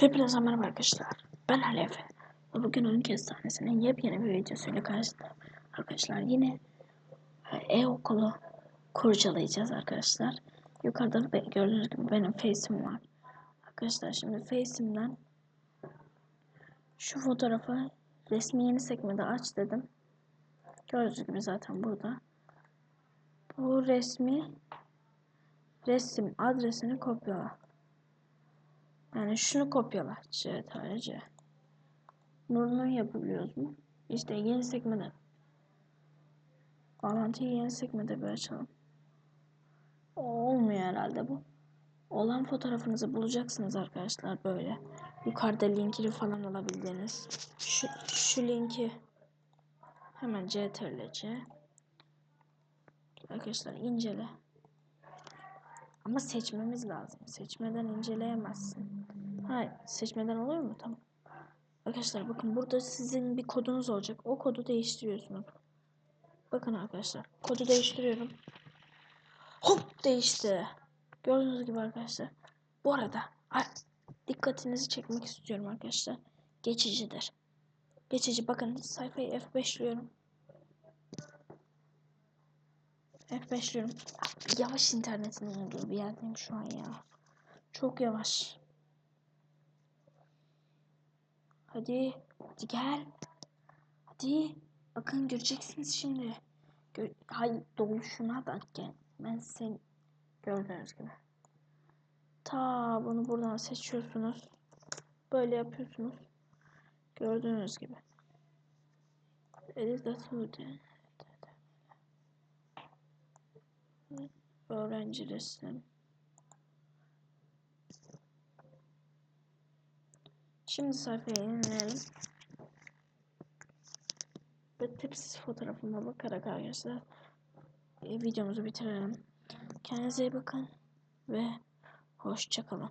Hepinize merhaba arkadaşlar. Ben Ali Efe. Ve bugün oyun kestanesinin yepyeni bir videosuyla karşınızda. Arkadaşlar yine e, e-okulu kurcalayacağız arkadaşlar. Yukarıda gördüğünüz gibi benim face'im var. Arkadaşlar şimdi face'imden şu fotoğrafı resmi yeni sekmede aç dedim. Gördüğünüz gibi zaten burada. Bu resmi resim adresini kopyala. Yani şunu kopyala. C tarihçe. Bunu yapabiliyoruz mu? İşte yeni sekmeden. Bağlantıyı yeni sekmede bir açalım. Olmuyor herhalde bu. Olan fotoğrafınızı bulacaksınız arkadaşlar böyle. Yukarıda linkini falan alabildiğiniz. Şu, şu linki hemen CTRL-C. Arkadaşlar incele. Ama seçmemiz lazım. Seçmeden inceleyemezsin. Hayır, seçmeden olur mu? Tamam. Arkadaşlar bakın burada sizin bir kodunuz olacak. O kodu değiştiriyorsunuz. Bakın arkadaşlar. Kodu değiştiriyorum. Hop değişti. Gördüğünüz gibi arkadaşlar. Bu arada dikkatinizi çekmek istiyorum arkadaşlar. Geçicidir. Geçici bakın sayfayı F5'liyorum. F5'liyorum. Yavaş internetin olduğu bir yerdeyim şu an ya. Çok yavaş. Hadi. Hadi gel. Hadi. Bakın göreceksiniz şimdi. Gör Hay doluşuna bak gel. Ben sen gördüğünüz gibi. Ta bunu buradan seçiyorsunuz. Böyle yapıyorsunuz. Gördüğünüz gibi. Edit atıldı. Öğrenci resim. Şimdi sayfaya yenileyelim. Ve tipsiz fotoğrafıma bakarak arkadaşlar e, videomuzu bitirelim. Kendinize iyi bakın ve hoşçakalın.